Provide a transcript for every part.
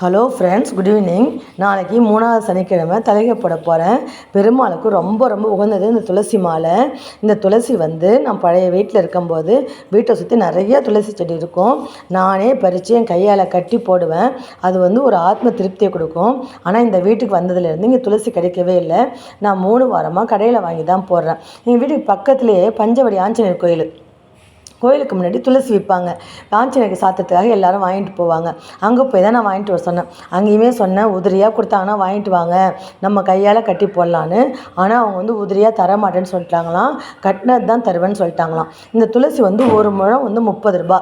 Hello friends good evening நாளைக்கு மூணாவது சனிக்கிழமை தலைகை போட போகிறேன் பெருமாளுக்கு ரொம்ப ரொம்ப உகந்தது இந்த துளசி மாலை. இந்த துளசி வந்து நான் பழைய வீட்டில் இருக்கும்போது வீட்டை சுற்றி நிறைய துளசி செடி இருக்கும். நானே பறித்து என் கையால் கட்டி போடுவேன். அது வந்து ஒரு ஆத்ம திருப்தியை கொடுக்கும். ஆனால் இந்த வீட்டுக்கு வந்ததுலேருந்து இங்கே துளசி கிடைக்கவே இல்லை. நான் மூணு வாரமாக கடையில் வாங்கி தான் போடுறேன். எங்கள் வீட்டுக்கு பக்கத்துலேயே பஞ்சவடி ஆஞ்சநேயர் கோயில். கோயிலுக்கு முன்னாடி துளசி விற்பாங்க. காஞ்சனைக்கு சாத்தத்துக்காக எல்லாரும் வாங்கிட்டு போவாங்க. அங்கே போய் தான் நான் வாங்கிட்டு வர சொன்னேன். அங்கேயுமே சொன்னேன் உதிரியாக கொடுத்தாங்கன்னா வாங்கிட்டு வாங்க. நம்ம கையால் கட்டி போடலான்னு. ஆனால் அவங்க வந்து உதிரியாக தர மாட்டேன்னு சொல்லிட்டாங்களாம். கட்டினது தான் தருவேன்னு சொல்லிட்டாங்களாம். இந்த துளசி வந்து ஒரு முழம் வந்து முப்பது ரூபா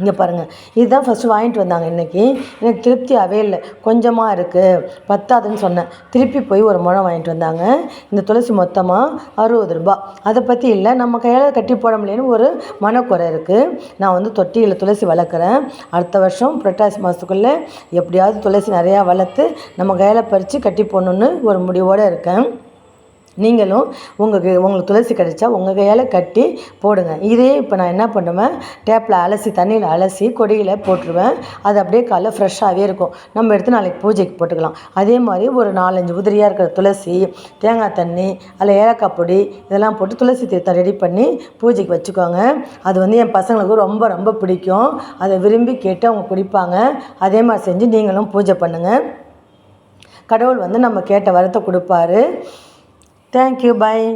இங்கே பாருங்கள் இதுதான் ஃபஸ்ட்டு வாங்கிட்டு வந்தாங்க இன்றைக்கி எனக்கு திருப்தியாகவே இல்லை. கொஞ்சமாக இருக்குது பத்தாதுன்னு சொன்னேன். திருப்பி போய் ஒரு முழம் வாங்கிட்டு வந்தாங்க. இந்த துளசி மொத்தமாக அறுபது ரூபா. அதை பற்றி இல்லை. நம்ம கையால் கட்டி போட முடியலன்னு ஒரு மனக்குறை இருக்குது நான் வந்து தொட்டியில் துளசி வளர்க்குறேன். அடுத்த வருஷம் புரட்டாசி மாதத்துக்குள்ளே எப்படியாவது துளசி நிறையா வளர்த்து நம்ம கையால் பறித்து கட்டி போடணுன்னு ஒரு முடிவோடு இருக்கேன். நீங்களும் உங்கள் உங்களுக்கு துளசி கிடைச்சா உங்கள் கையால் கட்டி போடுங்க. இதே இப்போ நான் என்ன பண்ணுவேன்? டேப்பில் அலசி தண்ணியில் அலசி கொடியில் போட்டுருவேன். அது அப்படியே காலைல ஃப்ரெஷ்ஷாகவே இருக்கும். நம்ம எடுத்து நாளைக்கு பூஜைக்கு போட்டுக்கலாம். அதே மாதிரி ஒரு நாலஞ்சு உதிரியாக இருக்கிற துளசி தேங்காய் தண்ணி அதில் ஏலக்காய் பொடி இதெல்லாம் போட்டு துளசி தீர்த்தம் ரெடி பண்ணி பூஜைக்கு வச்சுக்கோங்க. அது வந்து என் பசங்களுக்கு ரொம்ப ரொம்ப பிடிக்கும். அதை விரும்பி கேட்டு அவங்க குடிப்பாங்க. அதே மாதிரி செஞ்சு நீங்களும் பூஜை பண்ணுங்கள் கடவுள் வந்து நம்ம கேட்ட வரத்தை கொடுப்பாரு. Thank you bye